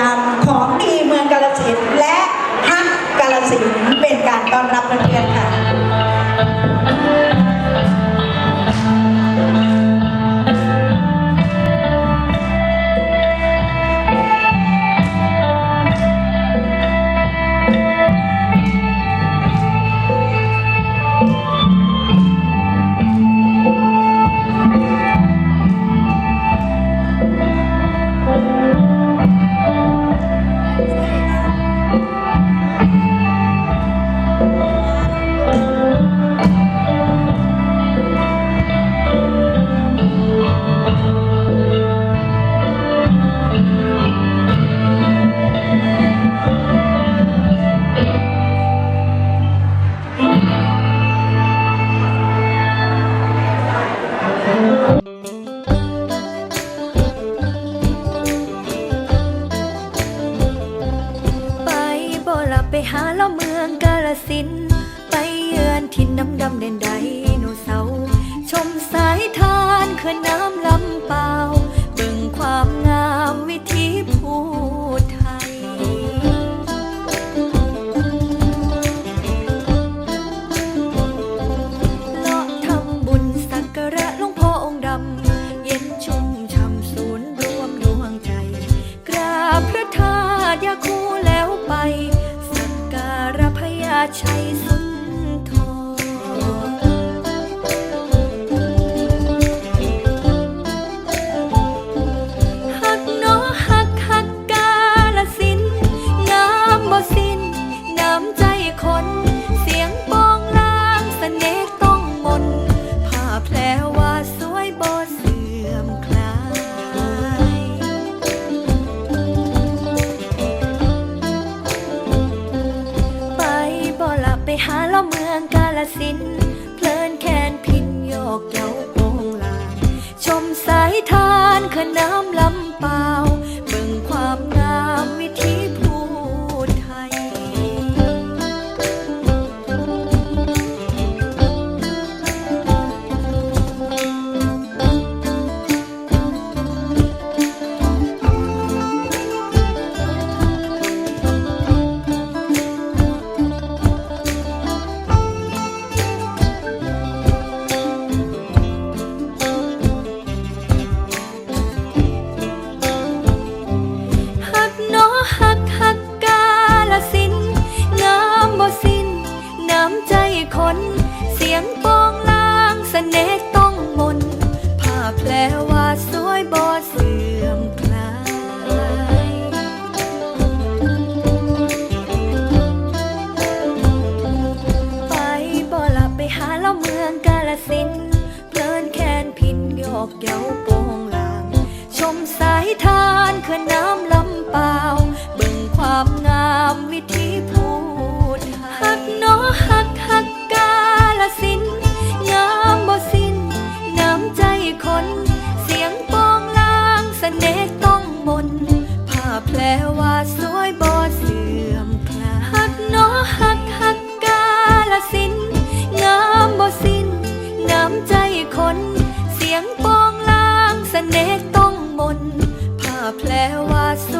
รำของดีเมืองกาลสินธุและฮักกาลสินธุเป็นการต้อนรับเพื่อนๆ หาล่อเมืองกาลสิน ไปเยือนทิ่นน้ำดำเด่นใดโนเสาร์ชมสายทานเขื่อนน้ำลำป่า ชัยสุ หาละเมืองกาลสิน เพลินแคนพินโยกเย้าโปงลางชมสายทานขอน้ำลา กเน้อหักหักกาลสินงามบ่สิ้นน้ำใจคน เสียงปองลางเสน่ห์ต้องมนผ้าแพรว่าสวยบ่เสื่อมคลายไปบ่หลับไปหาเล่าเมืองกาลสินเพลินแคนพินโยกเย้าโป แผลวาส